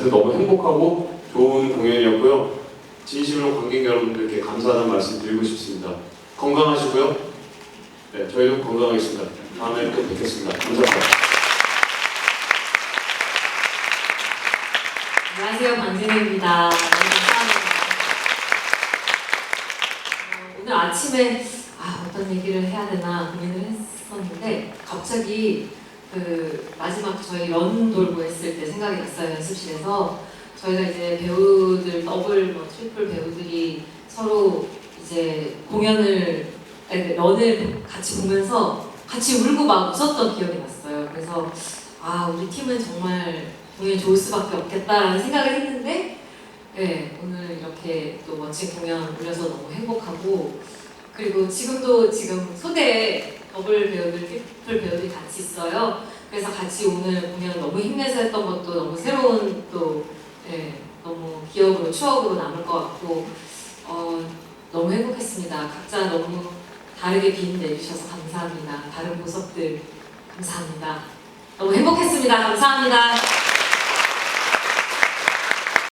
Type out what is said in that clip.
세트 너무 행복하고 좋은 공연이었고요. 진심으로 관객 여러분들께 감사하다는 말씀 드리고 싶습니다. 건강하시고요. 네, 저희도 건강하겠습니다. 다음에 또 뵙겠습니다. 감사합니다. 안녕하세요. 어, 오늘 아침에 아, 어떤 얘기를 해야 되나 고민을 했었는데 갑자기 그 마지막 저희 런 돌고 했을 때 생각이 났어요 연습실에서 저희가 이제 배우들 더블 뭐 트리플 배우들이 서로 이제 공연을 아니, 런을 같이 보면서 같이 울고 막 웃었던 기억이 났어요. 그래서 아 우리 팀은 정말 공연 좋을 수밖에 없겠다라는 생각을 했는데 네, 오늘 이렇게 또 멋진 공연 올려서 너무 행복하고 그리고 지금도 지금 소대에 더블 배우들, 트리플 배우들이 같이 있어요. 그래서 같이 오늘 공연 너무 힘내서 했던 것도 너무 새로운 또 네, 너무 기억으로 추억으로 남을 것 같고 어, 너무 행복했습니다. 각자 너무 다르게 빈 내주셔서 감사합니다. 다른 보석들 감사합니다. 너무 행복했습니다. 감사합니다.